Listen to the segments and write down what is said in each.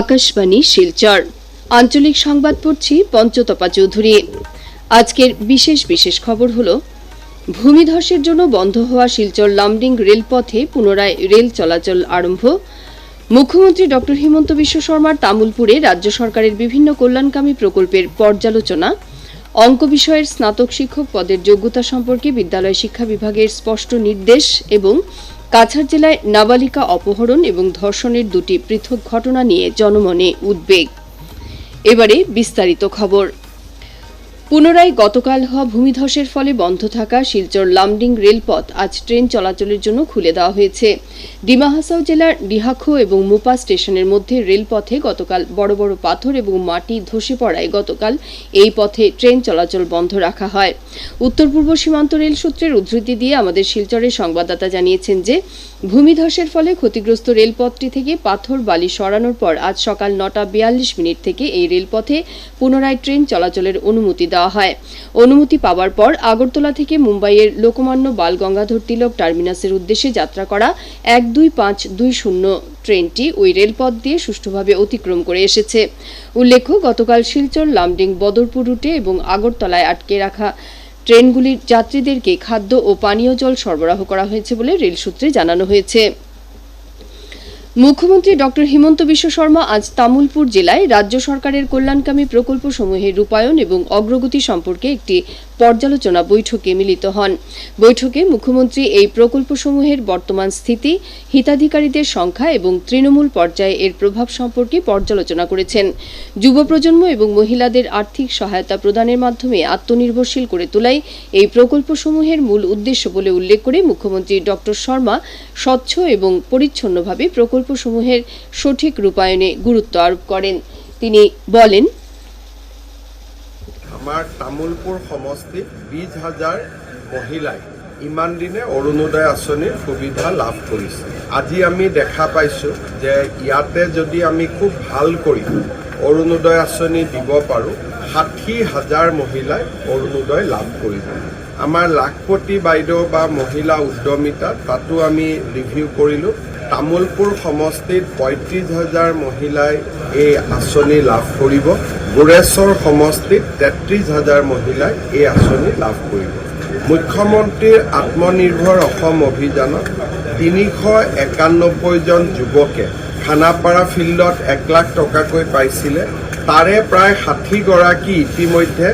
আকাশবাণী শিলচর। আঞ্চলিক সংবাদ পড়ছি পঞ্চতপা চৌধুরী। আজকের বিশেষ বিশেষ খবর হলো, ভূমিধসের জন্য বন্ধ হওয়া শিলচর লামডিং রেলপথে পুনরায় রেল চলাচল আরম্ভ। মুখ্যমন্ত্রী ড. হিমন্ত বিশ্ব শর্মার তামুলপুরে রাজ্য সরকারের বিভিন্ন কল্যাণকামী প্রকল্পের পর্যালোচনা। অঙ্ক বিষয়ের স্নাতক শিক্ষক পদের যোগ্যতা সম্পর্কে বিদ্যালয় শিক্ষা বিভাগের স্পষ্ট নির্দেশ এবং কাছাড় জেলায় নাবালিকা অপহরণ এবং ধর্ষণের দুটি পৃথক ঘটনা নিয়ে জনমনে উদ্বেগ। এবারে বিস্তারিত খবর। পুনরায় গতকাল হওয়া ভূমিধসের ফলে বন্ধ থাকা শিলচর লামডিং রেলপথ আজ ট্রেন চলাচলের জন্য খুলে দেওয়া হয়েছে। ডিমা হাসাও জেলার ডিহাখো এবং মুপা স্টেশনের মধ্যে রেলপথে গতকাল বড় বড় পাথর এবং মাটি ধসে পড়ায় গতকাল এই পথে ট্রেন চলাচল বন্ধ রাখা হয়। উত্তর পূর্ব সীমান্ত রেল সূত্রের উদ্ধৃতি দিয়ে আমাদের শিলচরের সংবাদদাতা জানিয়েছেন যে ভূমিধসের ফলে ক্ষতিগ্রস্ত রেলপথটি থেকে পাথর বালি সরানোর পর আজ সকাল নটা বিয়াল্লিশ মিনিট থেকে এই রেলপথে পুনরায় ট্রেন চলাচলের অনুমতি দেওয়া হয়। অনুমতি পাওয়ার পর আগরতলা থেকে মুম্বাইয়ের লোকমান্য বাল গঙ্গাধর তিলক টার্মিনাসের উদ্দেশ্যে যাত্রা করা এক দুই পাঁচ দুই শূন্য ট্রেনটি ওই রেলপথ দিয়ে সুষ্ঠুভাবে অতিক্রম করে এসেছে। উল্লেখ্য, গতকাল শিলচর, লামডিং, বদরপুর রুটে এবং আগরতলায় আটকে রাখা ট্রেনগুলির যাত্রীদেরকে খাদ্য ও পানীয় জল সরবরাহ করা হয়েছে বলে রেল সূত্রে জানানো হয়েছে। মুখ্যমন্ত্রী ডক্টর হিমন্ত বিশ্ব শর্মা আজ তামুলপুর জেলায় রাজ্য সরকারের কল্যাণকামী প্রকল্পসমূহের রূপায়ণ এবং অগ্রগতি সম্পর্কে একটি পর্যালোচনা বৈঠকে মিলিত হন। বৈঠকে মুখ্যমন্ত্রী এই প্রকল্পসমূহের বর্তমান স্থিতি, হিতাধিকারীদের সংখ্যা এবং তৃণমূল পর্যায়ে এর প্রভাব সম্পর্কে পর্যালোচনা করেছেন। যুব প্রজন্ম এবং মহিলাদের আর্থিক সহায়তা প্রদানের মাধ্যমে আত্মনির্ভরশীল করে তোলাই এই প্রকল্পসমূহের মূল উদ্দেশ্য বলে উল্লেখ করে মুখ্যমন্ত্রী ডক্টর শর্মা স্বচ্ছ এবং পরিচ্ছন্নভাবে প্রকল্পসমূহের সঠিক রূপায়ণে গুরুত্ব আরোপ করেন। তিনি বলেন আমাৰ তামোলপুৰ সমষ্টিত বিছ হাজাৰ মহিলাই ইমান দিনে অৰুণোদয় আঁচনিৰ সুবিধা লাভ কৰিছে। আজি আমি দেখা পাইছোঁ যে ইয়াতে যদি আমি খুব ভালো কৰি অৰুণোদয় আঁচনি দিব পাৰোঁ, ষাঠি হাজাৰ মহিলাই অৰুণোদয় লাভ কৰিব। আমাৰ লাখপতি বাইদেউ বা মহিলা উদ্যমিতা, তাতো আমি ৰিভিউ কৰিলোঁ। তামোলপুৰ সমষ্টিত পঁয়ত্ৰিছ হাজাৰ মহিলাই এই আঁচনি লাভ কৰিব। গোৰেশ্বৰ সমষ্টিত তেত্ৰিছ হাজাৰ মহিলাই এই আঁচনি লাভ কৰিব। মুখ্যমন্ত্ৰীৰ আত্মনিৰ্ভৰ অসম অভিযানত তিনিশ একানব্বৈজন যুৱকে খানাপাৰা ফিল্ডত এক লাখ টকাকৈ পাইছিলে। তাৰে প্ৰায় ষাঠিগৰাকী ইতিমধ্যে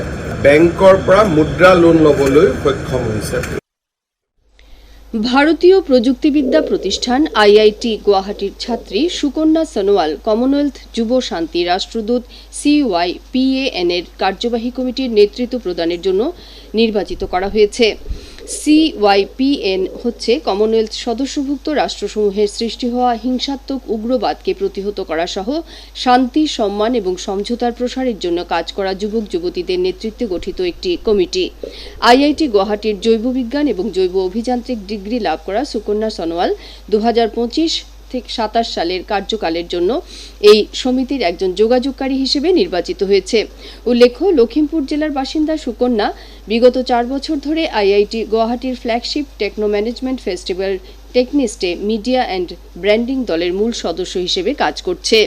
বেংকৰ পৰা মুদ্ৰা লোন ল'বলৈ সক্ষম হৈছে। ভারতীয় প্রযুক্তিবিদ্যা প্রতিষ্ঠান আইআইটি গুয়াহাটির ছাত্রী সুকন্যা সনোয়াল, কমনওয়েলথ যুব শান্তি রাষ্ট্রদূত সিওয়াই পিএএন এর কার্যবাহী কমিটির নেতৃত্ব প্রদানের জন্য নির্বাচিত করা হয়েছে। সিওয়াইপিএন হচ্ছে কমনওয়েলথ সদস্যভুক্ত রাষ্ট্রসমূহের সৃষ্টি হওয়া হিংসাত্মক উগ্রবাদকে প্রতিহত করা সহ শান্তি, সম্মান এবং সমঝোতার প্রসারের জন্য কাজ করা যুবক, যুবতীদের নেতৃত্বে গঠিত একটি কমিটি। আইআইটি গুয়াহাটির জৈব বিজ্ঞান এবং জৈব অভিযান্ত্রিক ডিগ্রি লাভ করা সুকন্যা সনোয়াল। দু হাজার পঁচিশ থেকে সাতাশ সালের কার্যকালের জন্য এই সমিতির একজন যোগাযোগকারী হিসেবে নির্বাচিত হয়েছে। উল্লেখ্য লখিমপুর জেলার বাসিন্দা সুকন্যা বিগত চার বছর ধরে আইআইটি গুয়াহাটির ফ্ল্যাগশিপ টেকনো ম্যানেজমেন্ট ফেস্টিভ্যাল টেকনিস্টে মিডিয়া অ্যান্ড ব্র্যান্ডিং দলের মূল সদস্য হিসেবে কাজ করছে।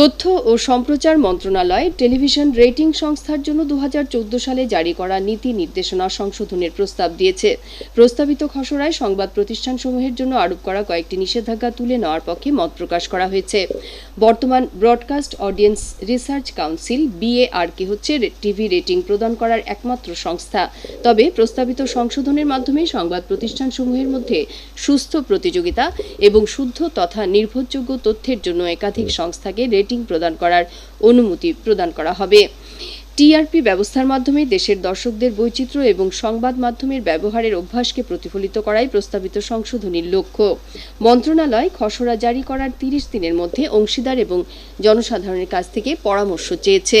তথ্য ও সম্প্রচার মন্ত্রণালয় টেলিভিশন রেটিং সংস্থার জন্য দু হাজার চৌদ্দ সালে জারি করা নীতি নির্দেশনা সংশোধনের প্রস্তাব দিয়েছে। প্রস্তাবিত খসড়ায় সংবাদ প্রতিষ্ঠানসমূহের জন্য আরোপ করা কয়েকটি নিষেধাজ্ঞা তুলে নেওয়ার পক্ষে মত প্রকাশ করা হয়েছে। বর্তমান ব্রডকাস্ট অডিয়েন্স রিসার্চ কাউন্সিল, বিএআরকে, হচ্ছে টিভি রেটিং প্রদান করার একমাত্র সংস্থা। তবে প্রস্তাবিত সংশোধনের মাধ্যমে সংবাদ প্রতিষ্ঠানসমূহের মধ্যে সুস্থ প্রতিযোগিতা এবং শুদ্ধ তথা নির্ভরযোগ্য তথ্যের জন্য একাধিক সংস্থাকে রেটিং প্রদান করার অনুমতি প্রদান করা হবে। টিআরপি ব্যবস্থার মাধ্যমে দেশের দর্শকদের বৈচিত্র্য এবং সংবাদ মাধ্যমের ব্যবহারের অভ্যাসকে প্রতিফলিত করাই প্রস্তাবিত সংশোধনীর লক্ষ্য। মন্ত্রণালয় খসড়া জারি করার তিরিশ দিনের মধ্যে অংশীদার এবং জনসাধারণের কাছ থেকে পরামর্শ চেয়েছে।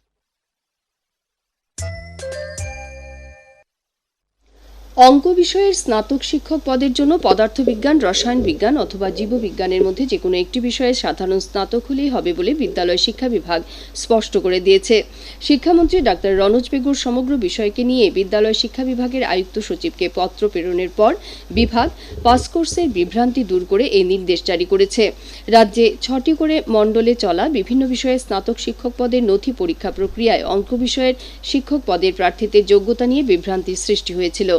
অঙ্ক বিষয়ের স্নাতক শিক্ষক পদের জন্য পদার্থবিজ্ঞান, রসায়ন বিজ্ঞান অথবা জীববিজ্ঞানের মধ্যে যে কোনো একটি বিষয়ে সাধারণ স্নাতক হলেই হবে বলে বিদ্যালয় শিক্ষা বিভাগ স্পষ্ট করে দিয়েছে। শিক্ষামন্ত্রী ডাক্তার রনোজ বেগুর সমগ্র বিষয়কে নিয়ে বিদ্যালয় শিক্ষা বিভাগের আয়ুক্ত সচিবকে পত্র প্রেরণের পর বিভাগ পাস কোর্সের বিভ্রান্তি দূর করে এই নির্দেশ জারি করেছে। রাজ্যে ছটি করে মণ্ডলে চলা বিভিন্ন বিষয়ে স্নাতক শিক্ষক পদের নথি পরীক্ষা প্রক্রিয়ায় অঙ্ক বিষয়ের শিক্ষক পদের প্রার্থীদের যোগ্যতা নিয়ে বিভ্রান্তির সৃষ্টি হয়েছিল।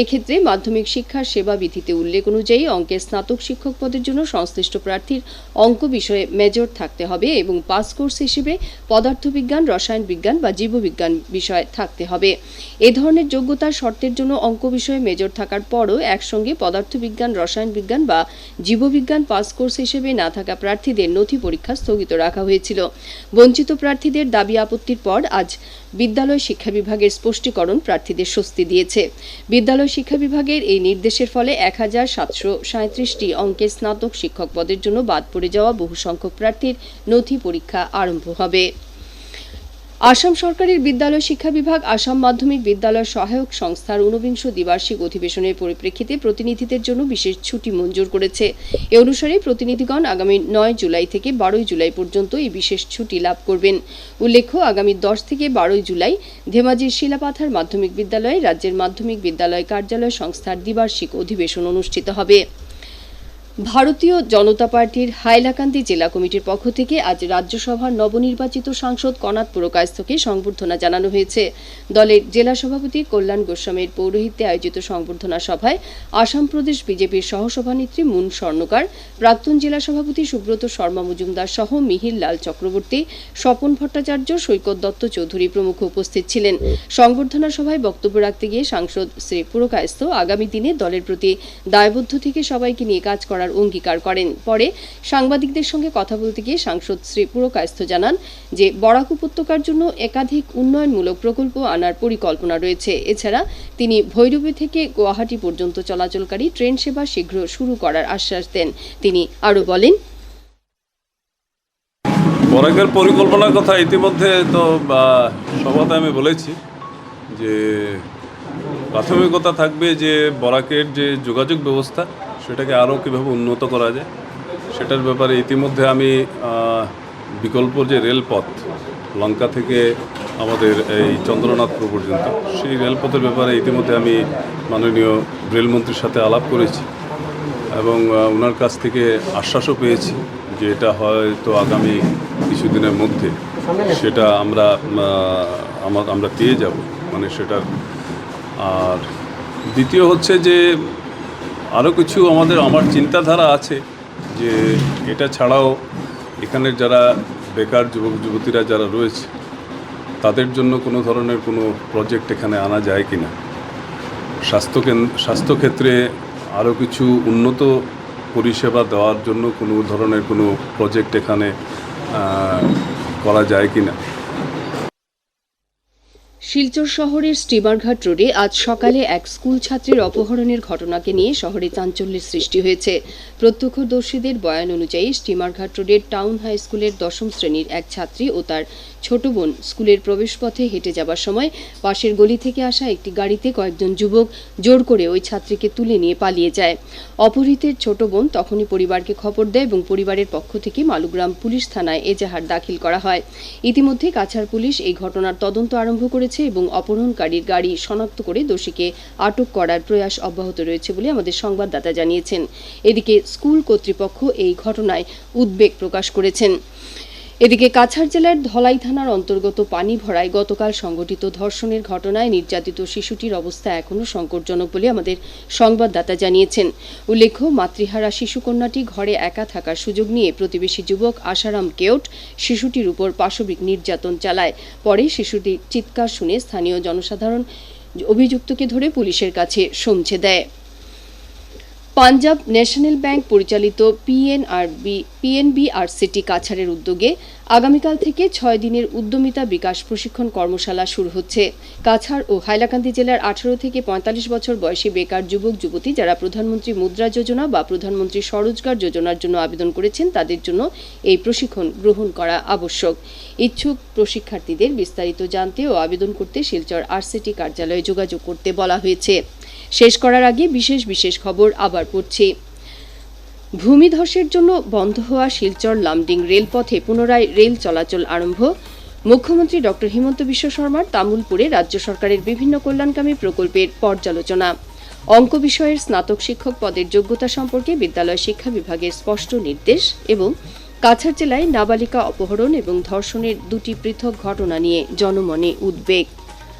এক্ষেত্রে মাধ্যমিক শিক্ষার সেবা বিধিতে উল্লেখ অনুযায়ী অঙ্কের স্নাতক শিক্ষক পদের জন্য সংশ্লিষ্ট প্রার্থীর অঙ্ক বিষয়ে মেজর থাকতে হবে এবং পাস কোর্স হিসেবে পদার্থবিজ্ঞান, রসায়ন বিজ্ঞান বা জীববিজ্ঞান বিষয় থাকতে হবে। এ ধরনের যোগ্যতার শর্তের জন্য অঙ্ক বিষয়ে মেজর থাকার পরও একসঙ্গে পদার্থবিজ্ঞান, রসায়ন বিজ্ঞান বা জীববিজ্ঞান পাস কোর্স হিসেবে না থাকা প্রার্থীদের নথি পরীক্ষা স্থগিত রাখা হয়েছিল। বঞ্চিত প্রার্থীদের দাবি আপত্তির পর আজ বিদ্যালয় শিক্ষা বিভাগের স্পষ্টীকরণ প্রার্থীদের স্বস্তি দিয়েছে। বিদ্যালয় শিক্ষা বিভাগের এই নির্দেশের ফলে এক হাজার সাতশো সাঁত্রিশটি অঙ্কের স্নাতক শিক্ষক পদের জন্য বাদ পড়ে যাওয়া বহু সংখ্যক প্রার্থীর নথি পরীক্ষা আরম্ভ হবে। আসাম সরকারের বিদ্যালয় শিক্ষা বিভাগ, আসাম মাধ্যমিক বিদ্যালয় সহায়ক সংস্থার ঊনবিংশ দ্বিবার্ষিক অধিবেশনের পরিপ্রেক্ষিতে প্রতিনিধিদের জন্য বিশেষ ছুটি মঞ্জুর করেছে। এ অনুসারে প্রতিনিধিগণ আগামী নয় জুলাই থেকে বারোই জুলাই পর্যন্ত এই বিশেষ ছুটি লাভ করবেন। উল্লেখ্য, আগামী দশ থেকে বারোই জুলাই ধেমাজির শিলাপাথার মাধ্যমিক বিদ্যালয়ে রাজ্যের মাধ্যমিক বিদ্যালয় কার্যালয় সংস্থার দ্বিবার্ষিক অধিবেশন অনুষ্ঠিত হবে। ভারতীয় জনতা পার্টির হাইলাকান্দি জেলা কমিটির পক্ষ থেকে আজ রাজ্যসভার নবনির্বাচিত সাংসদ কনাথ পুরকায়স্থকে সংবর্ধনা জানানো হয়েছে। দলের জেলা সভাপতি কল্যাণ গোস্বামীর পৌরোহিত্যে আয়োজিত সংবর্ধনা সভায় আসাম প্রদেশ বিজেপির সহসভানেত্রী মুন স্বর্ণকার, প্রাক্তন জেলা সভাপতি সুব্রত শর্মা মজুমদার সহ মিহির লাল চক্রবর্তী, স্বপন ভট্টাচার্য, সৈকত দত্ত চৌধুরী প্রমুখ উপস্থিত ছিলেন। সংবর্ধনা সভায় বক্তব্য রাখতে গিয়ে সাংসদ শ্রী পুরকায়স্থ আগামী দিনে দলের প্রতি দায়বদ্ধ থেকে সবাইকে নিয়ে কাজ করার অঙ্গীকার করেন। পরে সাংবাদিকদের সঙ্গে কথা বলতে গিয়ে সাংসদ শ্রী পুরকায়স্থ জানান যে, বরাক উপত্যকার জন্য একাধিক উন্নয়নমূলক প্রকল্প আনার পরিকল্পনা রয়েছে। এছাড়া তিনি ভৈরবী থেকে গুয়াহাটি পর্যন্ত চলাচলকারী ট্রেন সেবা শীঘ্র শুরু করার আশ্বাস দেন। তিনি আরও বলেন, বরাকের পরিকল্পনার কথা ইতিমধ্যে তো সভাতে আমি বলেছি যে, প্রাথমিকতা থাকবে যে বরাকের যে যোগাযোগ ব্যবস্থা সেটাকে আরও কীভাবে উন্নত করা যায়, সেটার ব্যাপারে ইতিমধ্যে আমি বিকল্প যে রেলপথ লঙ্কা থেকে আমাদের এই চন্দ্রনাথপুর পর্যন্ত, সেই রেলপথের ব্যাপারে ইতিমধ্যে আমি মাননীয় রেলমন্ত্রীর সাথে আলাপ করেছি এবং ওনার কাছ থেকে আশ্বাসও পেয়েছি যে এটা হয়তো আগামী কিছুদিনের মধ্যে সেটা আমরা আমরা পেয়ে যাব মানে সেটার, আর দ্বিতীয় হচ্ছে যে আরও কিছু আমাদের, আমার চিন্তাধারা আছে যে এটা ছাড়াও এখানের যারা বেকার যুবক, যুবতীরা যারা রয়েছে, তাদের জন্য কোনো ধরনের কোনো প্রজেক্ট এখানে আনা যায় কি না স্বাস্থ্যকেন্দ্র স্বাস্থ্যক্ষেত্রে আরও কিছু উন্নত পরিষেবা দেওয়ার জন্য কোনো ধরনের কোনো প্রজেক্ট এখানে করা যায় কি না শিলচর শহরের স্টিমারঘাট রোডে আজ সকালে এক স্কুল ছাত্রীর অপহরণের ঘটনাকে নিয়ে শহরে চাঞ্চল্যের সৃষ্টি হয়েছে। প্রত্যক্ষদর্শীদের বয়ান অনুযায়ী স্টিমারঘাট রোডের টাউন হাই স্কুলের দশম শ্রেণির এক ছাত্রী ও তার ছোট বোন স্কুলের প্রবেশপথে হেঁটে যাবার সময় পাশের গলি থেকে আসা একটি গাড়িতে কয়েকজন যুবক জোর করে ওই ছাত্রীকে তুলে নিয়ে পালিয়ে যায়। অপহৃতের ছোট বোন তখনই পরিবারকে খবর দেয় এবং পরিবারের পক্ষ থেকে মালুগ্রাম পুলিশ থানায় এজাহার দাখিল করা হয়। ইতিমধ্যে কাছাড় পুলিশ এই ঘটনার তদন্ত আরম্ভ করেছে এবং অপহরণকারীর গাড়ি শনাক্ত করে দোষীকে আটক করার প্রয়াস অব্যাহত রয়েছে বলে আমাদের সংবাদদাতা জানিয়েছেন। এদিকে স্কুল কর্তৃপক্ষ এই ঘটনায় উদ্বেগ প্রকাশ করেছেন। এদিকে কাছাড় জেলার ধলাই থানার অন্তর্গত পানি ভরায় গতকাল সংঘটিত ধর্ষণের ঘটনায় নির্যাতিত শিশুটির অবস্থা এখনও সংকটজনক বলে আমাদের সংবাদদাতা জানিয়েছেন। উল্লেখ্য, মাতৃহারা শিশুকন্যাটি ঘরে একা থাকার সুযোগ নিয়ে প্রতিবেশী যুবক আশারাম কেওট শিশুটির উপর পাশবিক নির্যাতন চালায়। পরে শিশুটির চিৎকার শুনে স্থানীয় জনসাধারণ অভিযুক্তকে ধরে পুলিশের কাছে সমঝে দেয়। পাঞ্জাব ন্যাশনাল ব্যাংক পরিচালিত পিএনআরবি পিএনবিআরসিটি কাছাড়ের উদ্যোগে আগামীকাল থেকে ছয় দিনের উদ্যমিতা বিকাশ প্রশিক্ষণ কর্মশালা শুরু হচ্ছে। কাছাড় ও হাইলাকান্দি জেলার আঠারো থেকে পঁয়তাল্লিশ বছর বয়সী বেকার যুবক, যুবতী যারা প্রধানমন্ত্রী মুদ্রা যোজনা বা প্রধানমন্ত্রী স্বরোজগার যোজনার জন্য আবেদন করেছেন, তাদের জন্য এই প্রশিক্ষণ গ্রহণ করা আবশ্যক। ইচ্ছুক প্রশিক্ষার্থীদের বিস্তারিত জানতে ও আবেদন করতে শিলচর আরসিটি কার্যালয়ে যোগাযোগ করতে বলা হয়েছে। শেষ করার আগে বিশেষ বিশেষ খবর আবার পড়ছি। ভূমিধসের জন্য বন্ধ হওয়া শিলচর লামডিং রেলপথে পুনরায় রেল চলাচল আরম্ভ। মুখ্যমন্ত্রী ডক্টর হিমন্ত বিশ্ব শর্মার তামুলপুরে রাজ্য সরকারের বিভিন্ন কল্যাণকামী প্রকল্পের পর্যালোচনা। অঙ্ক বিষয়ের স্নাতক শিক্ষক পদের যোগ্যতা সম্পর্কে বিদ্যালয় শিক্ষা বিভাগের স্পষ্ট নির্দেশ এবং কাছাড় জেলায় নাবালিকা অপহরণ এবং ধর্ষণের দুটি পৃথক ঘটনা নিয়ে জনমনে উদ্বেগ।